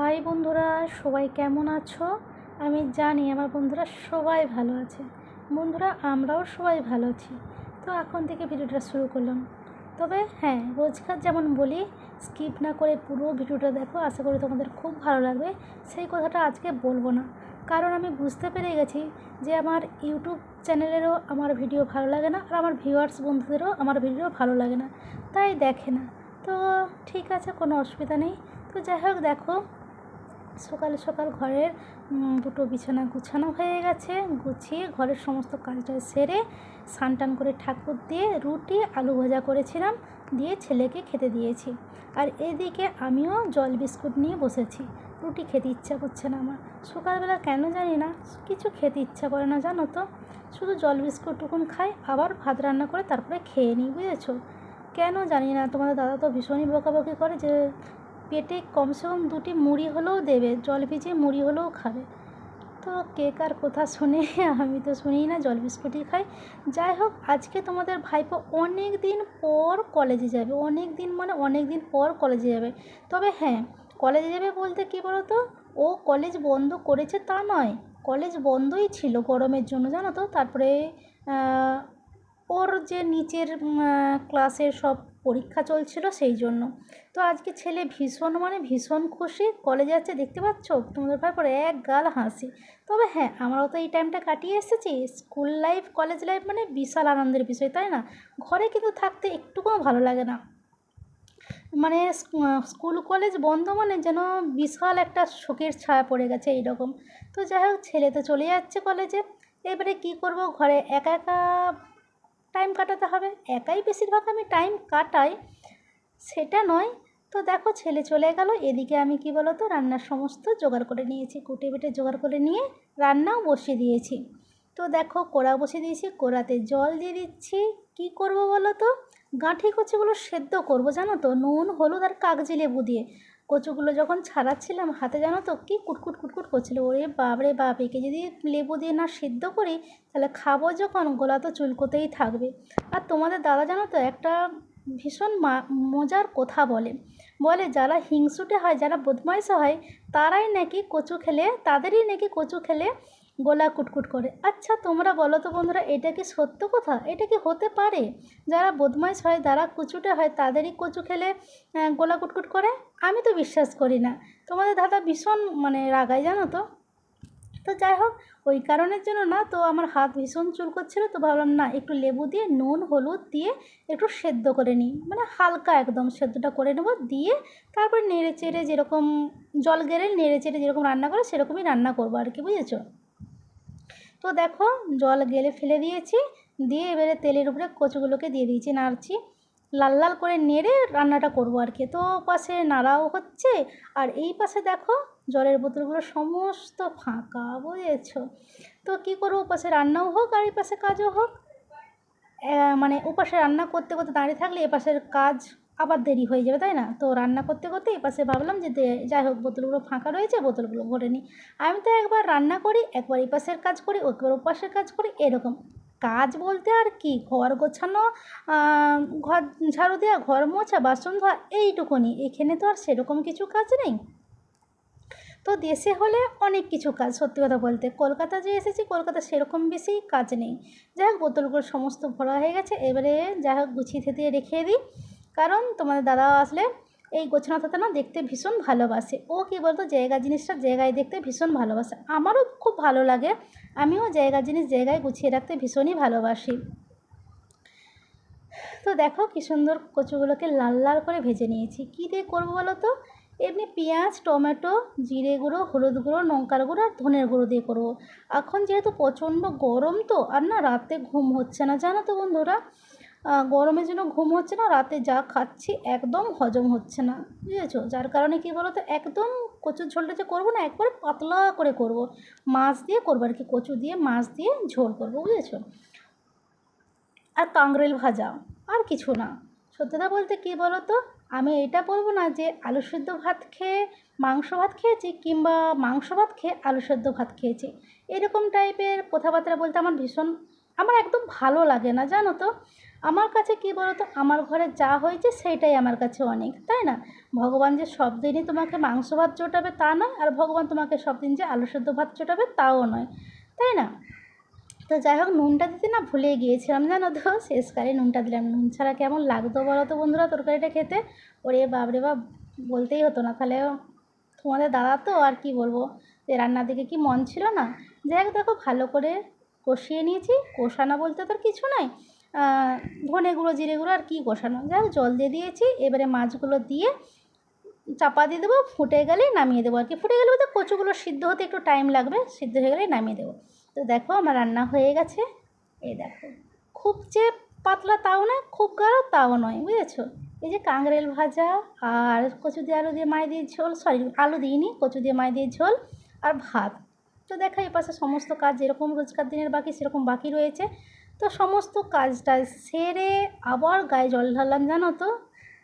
High বন্ধুরা, সবাই কেমন আছো? আমি জানি আমার বন্ধুরা সবাই ভালো আছে। বন্ধুরা, আমরাও সবাই ভালো আছি। তো এখন থেকে ভিডিওটা শুরু করলাম। তবে হ্যাঁ রোজকার যেমন বলি স্কিপ না করে পুরো ভিডিওটা দেখো, আশা করি তোমাদের খুব ভালো লাগবে। সেই কথাটা আজকে বলব না। কারণ আমি বুঝতে পেরে গেছি যে আমার ইউটিউব চ্যানেলেরও আমার ভিডিও ভালো লাগে না, আর আমার ভিউয়ার্স বন্ধুদেরও আমার ভিডিও ভালো লাগে না। তাই দেখে না। তো ঠিক আছে, কোনো অসুবিধা নেই। তো যাই হোক, দেখো সকাল সকাল ঘরের দুটো বিছানা গুছানো হয়ে গেছে। গুছিয়ে ঘরের সমস্ত কাজটা সেরে স্নান করে ঠাকুর দিয়ে রুটি, আলু ভাজা করেছিলাম, দিয়ে ছেলেকে খেতে দিয়েছি। আর এদিকে আমিও জল বিস্কুট নিয়ে বসেছি। রুটি খেতে ইচ্ছা করছে না আমার। সকালবেলা কেন জানি না, কিছু খেতে ইচ্ছা করে না, জানো তো? শুধু জল বিস্কুটটুকুন খাই, আবার ভাত রান্না করে তারপরে খেয়ে নিই, বুঝেছ? কেন জানি না, তোমাদের দাদা তো ভীষণই বকাবকি করে যে পেটে কমসে কম দুটি মুড়ি হলেও দেবে, জল ভিজিয়ে মুড়ি হলেও খাবে। তো কে কার কথা শুনে আমি তো শুনি না, জল বিস্কুটই খাই। যাই হোক, আজকে তোমাদের ভাইপো অনেক দিন পর কলেজে যাবে, অনেক দিন মানে অনেক দিন পর কলেজে যাবে। তবে হ্যাঁ কলেজে যাবে বলতে কী বলো তো ও কলেজ বন্ধ করেছে তা নয়, কলেজ বন্ধই ছিল গরমের জন্য, জানো তো? তারপরে ওর যে নিচের ক্লাসের সব পরীক্ষা চলছিল সেই জন্য। তো আজকে ছেলে ভীষণ মানে ভীষণ খুশি। কলেজে যাচ্ছে দেখতে পাচ্ছ? তোমাদের ভাই পরে এক গাল হাসি। তবে হ্যাঁ আমরাও তো এই টাইমটা কাটিয়ে এসেছি। স্কুল লাইফ কলেজ লাইফ মানে বিশাল আনন্দের বিষয়, তাই না? ঘরে কিন্তু থাকতে একটুকুও ভালো লাগে না। মানে স্কুল কলেজ বন্ধ মানে যেন বিশাল একটা শোকের ছায়া পড়ে গেছে এইরকম। তো যাই হোক, ছেলে তো চলে যাচ্ছে কলেজে। এবারে কি করব? ঘরে একা একা টাইম কাটাতে হবে। একাই বেশিরভাগ আমি টাইম কাটাই, সেটা নয়। তো দেখো ছেলে চলে গেল, এদিকে আমি কি বলো তো রান্নার সমস্ত জোগাড় করে নিয়েছি। কুটে বেটে জোগাড় করে নিয়ে রান্নাও বসিয়ে দিয়েছি। তো দেখো কোড়া বসিয়ে দিয়েছি, কোড়াতে জল দিয়ে দিচ্ছি। কি করব বলো তো গাঁঠি কচুগুলো সেদ্ধ করব, জানো তো? নুন, হলুদ আর কাগজি লেবু দিয়ে। কচুগুলো যখন ছাড়াচ্ছিলাম হাতে, জানো তো? কী কুটকুট কুটকুট করছিল। ওরে বাবরে বাপ, একে যদি লেবু দিয়ে না সেদ্ধ করি, তাহলে খাব যখন, গোলা তো চুলকোতেই থাকবে। আর তোমাদের দাদা, জানো তো, একটা ভীষণ মজার কথা বলে। বলে যারা হিংসুটে হয়, যারা বদমাইশ হয়, তারাই নাকি কচু খেলে, তাদেরই নাকি কচু খেলে গোলা কুটকুট করে। আচ্ছা তোমরা বলো তো বন্ধুরা, এটা কি সত্য কথা? এটা কি হতে পারে? যারা বদমাইশ হয়, যারা কুচুটে হয়, তাদেরই কচু খেলে গোলা কুটকুট করে? আমি তো বিশ্বাস করি না। তোমাদের দাদা ভীষণ মানে রাগায়, জানো তো? তো যাই হোক, ওই কারণের জন্য না, তো আমার হাত ভীষণ চুল করছিল তো ভাবলাম, না, একটু লেবু দিয়ে, নুন, হলুদ দিয়ে একটু সেদ্ধ করে নিই। মানে হালকা একদম সেদ্ধটা করে নেব, দিয়ে তারপর নেড়ে চেড়ে যেরকম, জল গেড়ে নেড়ে চেড়ে যেরকম রান্না করে, সেরকমই রান্না করব আর কি, বুঝেছ? তো দেখো জল গেলে ফেলে দিয়েছি, দিয়ে এবারে তেলের উপরে কচুগুলোকে দিয়ে দিয়েছি, নাড়ছি। লাল লাল করে নেড়ে রান্নাটা করব আর কি। তো পাশে নাড়াও হচ্ছে, আর এই পাশে দেখো জলের বোতলগুলো সমস্ত ফাঁকা, বুঝেছ? তো কী করব পাশে রান্নাও হোক আর এই পাশে কাজও হোক। মানে ওপাশে রান্না করতে করতে দাঁড়িয়ে থাকলে এপাশের কাজ আবার দেরি হয়ে যাবে, তাই না? তো রান্না করতে করতে এপাশে ভাবলাম যে যাই হোক, বোতলগুলো ফাঁকা রয়েছে, বোতলগুলো ভরে নিই। আমি তো একবার রান্না করি, একবার এই পাশের কাজ করি, একবার ওপাশের কাজ করি, এরকম। কাজ বলতে আর কি, ঘর গোছানো ঘর ঝাড়ু দেওয়া ঘর মোছা, বাসন ধোয়া, এইটুকুনি। এখানে তো আর সেরকম কিছু কাজ নেই। তো দেশে হলে অনেক কিছু কাজ, সত্যি কথা বলতে। কলকাতা যে এসেছি, কলকাতা সেরকম বেশি কাজ নেই। যাই হোক, বোতলগুলো সমস্ত ভরা হয়ে গেছে, এবারে যাই হোক গুছিয়ে থেতিয়ে রেখে দিই। কারণ তোমাদের দাদা আসলে এই গোছানো থাতে না দেখতে ভীষণ ভালোবাসে। ও কী বলতো, জায়গা জিনিসটা জায়গায় দেখতে ভীষণ ভালোবাসে। আমারও খুব ভালো লাগে। আমিও জায়গা জিনিস জায়গায় গুছিয়ে রাখতে ভীষণই ভালোবাসি। তো দেখো কি সুন্দর কচুগুলোকে লাল লাল করে ভেজে নিয়েছি। কী দিয়ে করব বলো তো? এমনি পেঁয়াজ, টমেটো, জিরে গুঁড়ো, হলুদ গুঁড়ো, লঙ্কার গুঁড়ো আর ধনের গুঁড়ো দিয়ে করব। এখন যেহেতু প্রচণ্ড গরম তো, আর না রাতে ঘুম হচ্ছে না। জানো তো বন্ধুরা আহ, যেন ঘুম হচ্ছে না রাতে যা খাচ্ছি একদম হজম হচ্ছে না বুঝেছ? যার কারণে কী বলো তো একদম কচুর ঝোলটা যে করব না একবারে পাতলা করে করব। মাছ দিয়ে করব আর কি কচু দিয়ে মাছ দিয়ে ঝোল করব বুঝেছ? আর কাংরেল ভাজা আর কিছু না। সত্যতা বলতে কী বলো তো আমি এটা বলব না যে আলু সেদ্ধ ভাত খেয়ে মাংস ভাত খেয়েছি কিংবা মাংস ভাত খেয়ে আলু সেদ্ধ ভাত খেয়েছি। এরকম টাইপের কথাবার্তা বলতে আমার ভীষণ আমার একদম ভালো লাগে না, জানো তো? আমার কাছে কী বলো তো আমার ঘরে যা হয়েছে সেইটাই আমার কাছে অনেক, তাই না? ভগবান যে সব দিনই তোমাকে মাংস ভাত চটাবে তা নয়, আর ভগবান তোমাকে সব দিন যে আলু সেদ্ধ ভাত চটাবে তাও নয়, তাই না? তো যাই হোক, নুনটা দিতে না ভুলে গিয়েছিলাম, জানো তো? শেষকালে নুনটা দিলাম। নুন ছাড়া কেমন লাগতো বলো তো বন্ধুরা তরকারিটা খেতে? ওরে বাপরে বাপ, বলতেই হতো না। তাহলে তোমাদের দাদা তো, আর কি বলব? যে রান্নার দিকে কি মন ছিল না? যাই হোক, দেখো ভালো করে কষিয়ে নিয়েছি। কষানো বলতে তো কিছু নয়। ধনে গুঁড়ো, জিরে গুঁড়ো আর কী কষানো। যাই জল দিয়ে দিয়েছি। এবারে মাছগুলো দিয়ে চাপা দিয়ে দেবো। ফুটে গেলেই নামিয়ে দেবো। আর কি ফুটে গেলে বলতে কচুগুলো সিদ্ধ হতে একটু টাইম লাগবে। সিদ্ধ হয়ে গেলেই নামিয়ে দেবো। তো দেখো আমার রান্না হয়ে গেছে। এই দেখো। খুব যে পাতলা তাও নয় খুব গাঢ় তাও নয়, বুঝেছ? এই যে কাংরেল ভাজা আর কচু দিয়ে আলু দিয়ে মাই দিয়ে ঝোল সরি আলু দিইনি, কচু দিয়ে মাই দিয়ে ঝোল আর ভাত। তো দেখা এই পাশে সমস্ত কাজ যেরকম রোজকার দিনের বাকি, সেরকম বাকি রয়েছে। তো সমস্ত কাজটা সেরে আবার গায়ে জল ঢাললাম, জানো তো?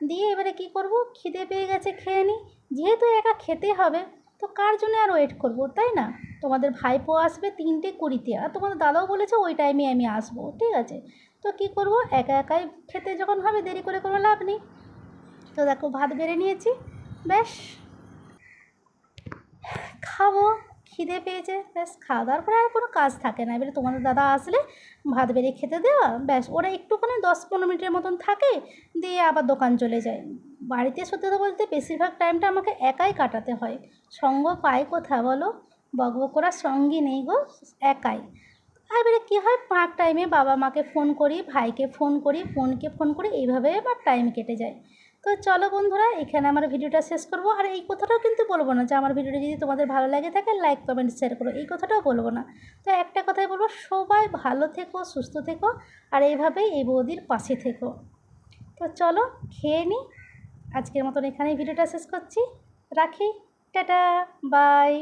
দিয়ে এবারে কী করব? খিদে পেয়ে গেছে, খেয়ে নিই যেহেতু একা খেতে হবে, তো কার জন্য আর ওয়েট করব, তাই না? তোমাদের ভাইপো আসবে তিনটে কুড়িতে, আর তোমাদের দাদাও বলেছে ওই টাইমে আমি আসব, ঠিক আছে? তো কী করব? একা একাই খেতে যখন হবে, দেরি করে কোনো লাভ নেই। তো দেখো, ভাত বেড়ে নিয়েছি, ব্যাস। খাব। খিদে পেয়েছে, ব্যাস খাওয়া দাওয়ার পরে আর কোনো কাজ থাকে না। এবারে তোমাদের দাদা আসলে ভাত বেড়ে খেতে দেওয়া, ব্যাস ওরা একটুখানি দশ পনেরো মিনিটের মতন থাকে, দিয়ে আবার দোকান চলে যায়। বাড়িতে সত্যি কথা বলতে বেশিরভাগ টাইমটা আমাকে একাই কাটাতে হয়। সঙ্গ পাই কোথা বলো? বকবক করার সঙ্গী নেই গো, একাই। এবারে কী হয়, পাঁক টাইমে বাবা মাকে ফোন করি, ভাইকে ফোন করি, বোনকে ফোন করি, এইভাবে আমার টাইম কেটে যায়। তো চলো বন্ধুরা, এখানে আমার ভিডিওটা শেষ করব। আর এই কথাটাও কিন্তু বলব না যে আমার ভিডিওটা যদি তোমাদের ভালো লাগে থাকে লাইক কমেন্ট শেয়ার করো। এই কথাটাও বলব না। তো একটা কথাই বলব, সবাই ভালো থেকো, সুস্থ থেকো, আর এইভাবেই এই বৌদির পাশে থেকো। তো চলো, খেয়ে নিই আজকের মতন এখানেই ভিডিওটা শেষ করছি। রাখি। টাটা। বাই।